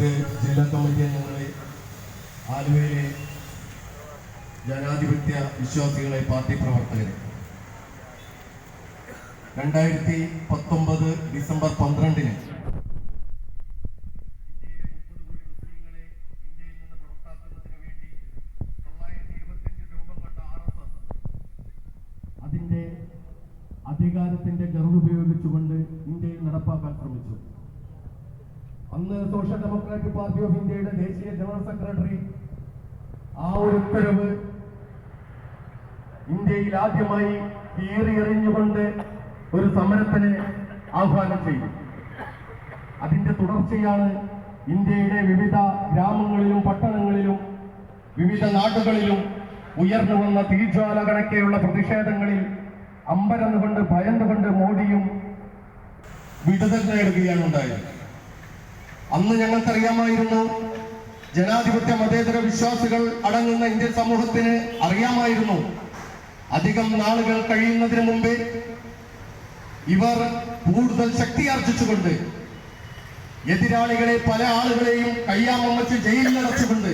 ജില്ലാ കമ്മിറ്റി അംഗങ്ങളെ ആലുവയിലെ ജനാധിപത്യ വിശ്വാസികളെ പാർട്ടി പ്രവർത്തകരെ രണ്ടായിരത്തി പത്തൊമ്പത് ഡിസംബർ പന്ത്രണ്ടിന് അതിന്റെ അധികാരത്തിന്റെ ഗർവുപയോഗിച്ചുകൊണ്ട് ഇന്ത്യയിൽ നടപ്പാക്കാൻ ശ്രമിച്ചു. അന്ന് സോഷ്യൽ ഡെമോക്രാറ്റിക് പാർട്ടി ഓഫ് ഇന്ത്യയുടെ ദേശീയ ജനറൽ സെക്രട്ടറി ആ ഒരു ഉത്തരവ് ഇന്ത്യയിൽ ആദ്യമായി കീറി എറിഞ്ഞുകൊണ്ട് ഒരു സമരത്തിന് ആഹ്വാനം ചെയ്തു. അതിന്റെ തുടർച്ചയാണ് ഇന്ത്യയുടെ വിവിധ ഗ്രാമങ്ങളിലും പട്ടണങ്ങളിലും വിവിധ നാടുകളിലും ഉയർന്നു വന്ന തീജ്വാല കണക്കെയുള്ള പ്രതിഷേധങ്ങളിൽ അമ്പരന്നുകൊണ്ട് ഭയന്നുകൊണ്ട് മോഡിയും വിടുതൽ നേടുകയാണ് ഉണ്ടായത്. അന്ന് ഞങ്ങൾക്കറിയാമായിരുന്നു. ജനാധിപത്യ മതേതര വിശ്വാസികൾ അടങ്ങുന്ന ഇന്ത്യൻ സമൂഹത്തിന് അറിയാമായിരുന്നു. അധികം നാളുകൾ കഴിയുന്നതിന് മുമ്പേ ഇവർ കൂടുതൽ ശക്തി ശക്തിയാർജിച്ചുകൊണ്ട് എതിരാളികളെ പല ആളുകളെയും കയ്യാമം വെച്ച് ജയിലിലടച്ചുകൊണ്ട്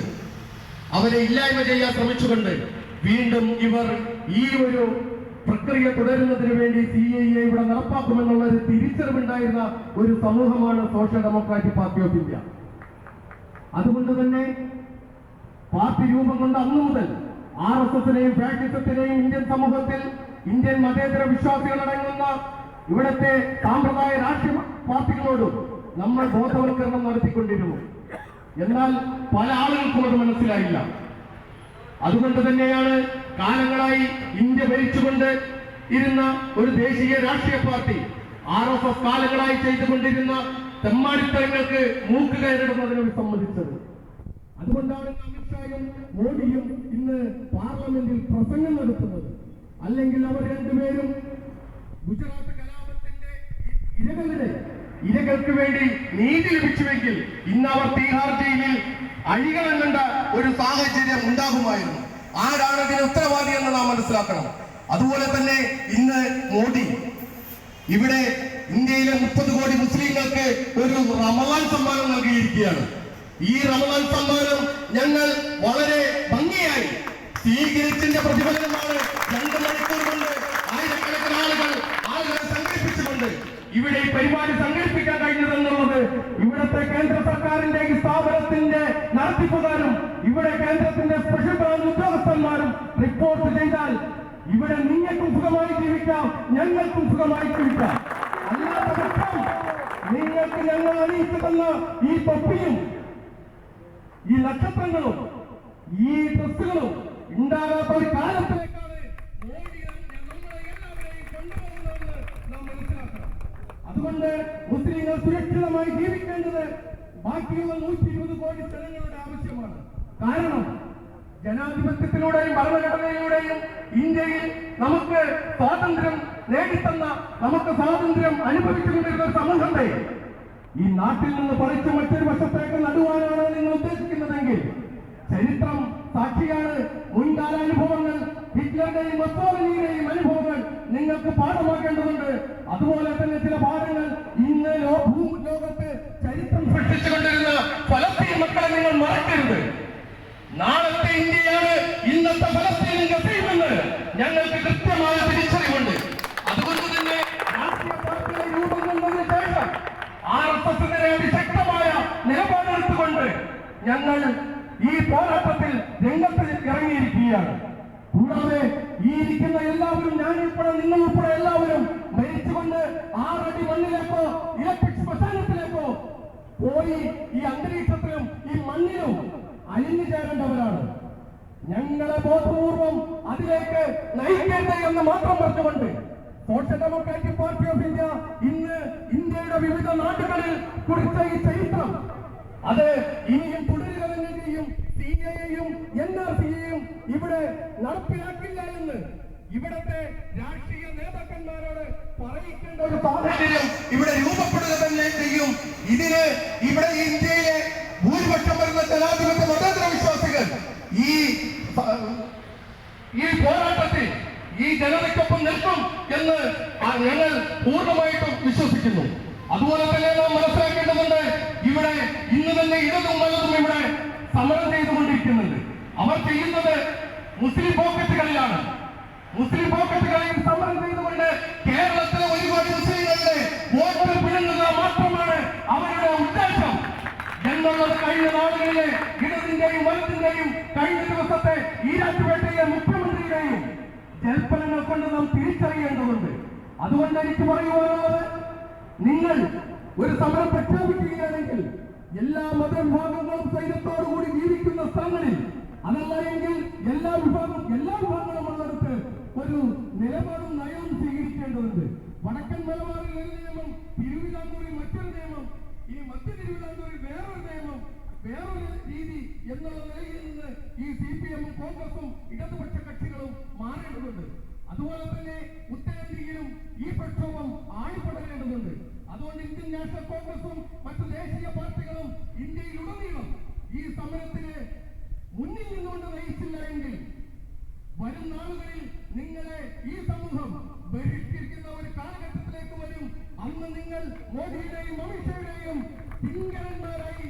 അവരെ ഇല്ലായ്മ ചെയ്യാൻ ശ്രമിച്ചുകൊണ്ട് വീണ്ടും ഇവർ ഈ ഒരു പ്രക്രിയ തുടരുന്നതിന് വേണ്ടി സി ഐ എ ഇവിടെ നടപ്പാക്കുമെന്നുള്ള ഒരു തിരിച്ചറിവുണ്ടായിരുന്ന ഒരു സമൂഹമാണ് social democratic party of India. അതുകൊണ്ട് തന്നെ പാർട്ടി രൂപം കൊണ്ട് അന്നു മുതൽ ആർ എസ് എസിനെയും ഫാഷിസത്തിനെയും ഇന്ത്യൻ സമൂഹത്തിൽ ഇന്ത്യൻ മതേതര വിശ്വാസികൾ അടങ്ങുന്ന ഇവിടുത്തെ സാമ്പ്രദായ രാഷ്ട്രീയ പാർട്ടികളോടും നമ്മൾ ബോധവൽക്കരണം നടത്തിക്കൊണ്ടിരുന്നു. എന്നാൽ പല ആളുകൾക്കും അത് മനസ്സിലായില്ല. അതുകൊണ്ട് തന്നെയാണ് കാലങ്ങളായി ഇന്ത്യ ഭരിച്ചുകൊണ്ട് ഇരുന്ന ഒരു ദേശീയ രാഷ്ട്രീയ പാർട്ടി ആർ എസ് എസ് കാലങ്ങളായി ചെയ്തുകൊണ്ടിരുന്ന തെമ്മാടിത്തരങ്ങൾക്ക് മൂക്ക് കയറിടുന്നതിനോട് സംബന്ധിച്ചത് അതുകൊണ്ടാണ് അമിത്ഷായും മോദിയും ഇന്ന് പാർലമെന്റിൽ പ്രസംഗം നടത്തുന്നത്. അല്ലെങ്കിൽ അവർ രണ്ടുപേരും ഗുജറാത്ത് കലാപത്തിന്റെ ഇരകളുടെ ഇരകൾക്ക് വേണ്ടി നീതി ലഭിച്ചുവെങ്കിൽ ഇന്ന് അവർ തീഹാർ ജയിലിൽ അഴികളെന്നുണ്ട ഒരു സാഹചര്യം ഉണ്ടാകുമായിരുന്നു. ആരാണ് ഇതിന് ഉത്തരവാദി എന്ന് നാം മനസ്സിലാക്കണം. അതുപോലെ തന്നെ ഇന്ന് മോദി ഇവിടെ ഇന്ത്യയിലെ മുപ്പത് കോടി മുസ്ലിങ്ങൾക്ക് ഒരു റമലാൻ സമ്മാനം നൽകിയിരിക്കുകയാണ്. ഈ റമലാൻ സമ്മാനം ഞങ്ങൾ വളരെ ഭംഗിയായി സ്വീകരിച്ചതിന്റെ പ്രതിഫലനമാണ് ഇവിടുത്തെ കേന്ദ്ര സർക്കാരിന്റെ ഈ സ്ഥാപനത്തിന്റെ നടത്തിപ്പുകാരും ഇവിടെ കേന്ദ്രത്തിന്റെ സ്പെഷ്യൽ ബ്രാഞ്ച് ഉദ്യോഗസ്ഥന്മാരും റിപ്പോർട്ട് ചെയ്താൽ ഇവിടെ നിങ്ങൾക്കും സുഖമായി ജീവിക്കാം ഞങ്ങൾക്കും സുഖമായി ജീവിക്കാം. അല്ലാത്ത നിങ്ങൾക്ക് ഞങ്ങൾ അണിയിച്ചു തന്ന ഈ തൊപ്പിയും ഈ നക്ഷത്രങ്ങളും ഈ ഡ്രസ്സുകളും ഉണ്ടാകാത്ത ഒരു കാലത്തിലേക്കാണ് അതുകൊണ്ട് മുസ്ലിങ്ങൾ സുരക്ഷിതമായി ജീവിക്കേണ്ടത് ബാക്കിയുള്ള നൂറ്റി ഇരുപത് കോടി സ്ഥലങ്ങളുടെ ആവശ്യമാണ്. കാരണം ജനാധിപത്യത്തിലൂടെയും ഭരണഘടനയിലൂടെയും ഇന്ത്യയിൽ നമുക്ക് സ്വാതന്ത്ര്യം നേടിത്തന്ന നമുക്ക് സ്വാതന്ത്ര്യം അനുഭവിച്ചുകൊണ്ടിരുന്ന സമൂഹത്തെ ഈ നാട്ടിൽ നിന്ന് പറിച്ച് മറ്റൊരു വശത്തേക്ക് നടുവാനാണ് നിങ്ങൾ ഉദ്ദേശിക്കുന്നതെങ്കിൽ ചരിത്രം സാക്ഷിയാണ് മുൻകാല അനുഭവങ്ങൾ ഹിറ്റ്ലറുടെയും മസ്തോലിയുടെയും അനുഭവങ്ങൾ പാഠമാക്കേണ്ടതുണ്ട്. അതുപോലെ തന്നെ ചില പാഠങ്ങൾ ഇന്ന് ലോകത്ത് ചരിത്രം സൃഷ്ടിച്ചുകൊണ്ടിരുന്ന ഫലസ്തീൻ മക്കളെ നിങ്ങൾ മറക്കരുത്. നാളത്തെ ഇന്ത്യയാണ് ഇന്നത്തെ ഫലസ്തീനും ഗസയുമെന്ന് ഞങ്ങൾക്ക് കൃത്യമായ തിരിച്ചറിവുണ്ട്. അതുകൊണ്ട് തന്നെ രാഷ്ട്രീയ പാർട്ടിയുടെ രൂപം കൊണ്ടതിന് ശേഷം ആർ എസ് എസിനെതിരെ അതിശക്തമായ നിലപാടെടുത്തുകൊണ്ട് ഞങ്ങൾ ഈ പോരാട്ടത്തിൽ രംഗത്ത് ഇറങ്ങിയിരിക്കുകയാണ്. കൂടാതെ ഈ ഇരിക്കുന്ന എല്ലാവരും ഞാൻ ഉൾപ്പെടെ നിങ്ങൾ ഉൾപ്പെടെ എല്ലാവരും മരിച്ചുകൊണ്ട് ആറടി മണ്ണിലേക്കോ ഇലക്ട്രിക് ശ്മശാനത്തിലേക്കോ പോയി ഈ അന്തരീക്ഷത്തിലും ഈ മണ്ണിലും അലിഞ്ഞു ചേരേണ്ടവരാണ്. ഞങ്ങളെ ബോധപൂർവം അതിലേക്ക് നയിക്കേണ്ടത് എന്ന് മാത്രം പറഞ്ഞുകൊണ്ട് social democratic party of India ഇന്ന് ഇന്ത്യയുടെ വിവിധ നാടുകളിൽ കുറിച്ച ഈ ചരിത്രം. അത് ഇനിയും തുടരുക തന്നെ ചെയ്യും. സി എയെയും എൻ ആർ സിയെയും ഇവിടെ നടപ്പിലാക്കില്ല എന്ന് ഇവിടത്തെ രാഷ്ട്രീയ നേതാക്കന്മാരോട് പറയിക്കേണ്ട ഒരു സാഹചര്യം ഇവിടെ രൂപപ്പെടുക തന്നെ ചെയ്യും. ഇതിന് ഇവിടെ ഇന്ത്യയിലെ ഭൂരിപക്ഷം വരുന്ന ജനാധിപത്യ മതേതര വിശ്വാസികൾ ഈ ഈ പോരാട്ടത്തിൽ ഈ ജനതയ്ക്കൊപ്പം നിൽക്കും എന്ന് ഞങ്ങൾ പൂർണമായിട്ടും വിശ്വസിക്കുന്നു. അതുപോലെ തന്നെ നാം മനസ്സിലാക്കേണ്ടതുണ്ട് ഇവിടെ ഇന്ന് തന്നെ ഇടതും വലതും ഇവിടെ സമരം ചെയ്തുകൊണ്ടിരിക്കുന്നുണ്ട് അവർ ചെയ്യുന്നത് മുസ്ലിം പോക്കറ്റുകളിലാണ്. മുസ്ലിം പോക്കറ്റുകളെയും സമരം ചെയ്തുകൊണ്ട് കേരളത്തിലെ ഒരുപാട് മുസ്ലിങ്ങളുടെ വോട്ട് പിഴങ്ങുക മാത്രമാണ് അവരുടെ ഉദ്ദേശം. എന്നുള്ളത് കഴിഞ്ഞ നാളുകളിലെ ഇടതിന്റെയും വലത്തിന്റെയും കഴിഞ്ഞ ദിവസത്തെ ഈരാറ്റുപേട്ടയിലെ മുഖ്യമന്ത്രിയുടെയും ജൽപ്പനങ്ങൾ കൊണ്ട് നാം തിരിച്ചറിയേണ്ടതുണ്ട്. അതുകൊണ്ട് എനിക്ക് പറയുവാനുള്ളത് നിങ്ങൾ ഒരു സമരം പ്രഖ്യാപിക്കുകയാണെങ്കിൽ എല്ലാ മതവിഭാഗങ്ങളും സൈന്യത്തോടുകൂടി ജീവിക്കുന്ന സ്ഥലങ്ങളിൽ അതല്ല എങ്കിൽ എല്ലാ വിഭാഗം എല്ലാ വിഭാഗങ്ങളും ഉള്ളിടത്ത് ഒരു നിലപാടും നയവും സ്വീകരിക്കേണ്ടതുണ്ട്. വടക്കൻ മലബാറിൽ ഒരു നിയമം തിരുവിതാംകൂറിൽ മറ്റൊരു നിയമം ഈ മധ്യ തിരുവിതാംകൂറിൽ വേറൊരു നിയമം വേറൊരു രീതി എന്നുള്ള നിലയിൽ നിന്ന് ഈ സി പി എമ്മും കോൺഗ്രസും ഇടതുപക്ഷ കക്ഷികളും മാറേണ്ടതുണ്ട്. അതുപോലെ തന്നെ ഉത്തരേന്ത്യയിലും ഈ പ്രക്ഷോഭം ആളിപ്പടരേണ്ടതുണ്ട് അതുകൊണ്ട് ഇന്ത്യൻ നാഷണൽ കോൺഗ്രസും മറ്റു ദേശീയ പാർട്ടികളും ഇന്ത്യയിലുടനീളം ഈ സമരത്തിന് മുന്നിൽ നിന്നുകൊണ്ട് നയിച്ചില്ല എങ്കിൽ വരും നാളുകളിൽ നിങ്ങളെ ഈ സമൂഹം ബഹിഷ്കരിക്കുന്ന ഒരു കാലഘട്ടത്തിലേക്ക് വരും. അന്ന് നിങ്ങൾ മോദിയുടെയും അമിത്ഷായുടെയും പിങ്കരന്മാരായി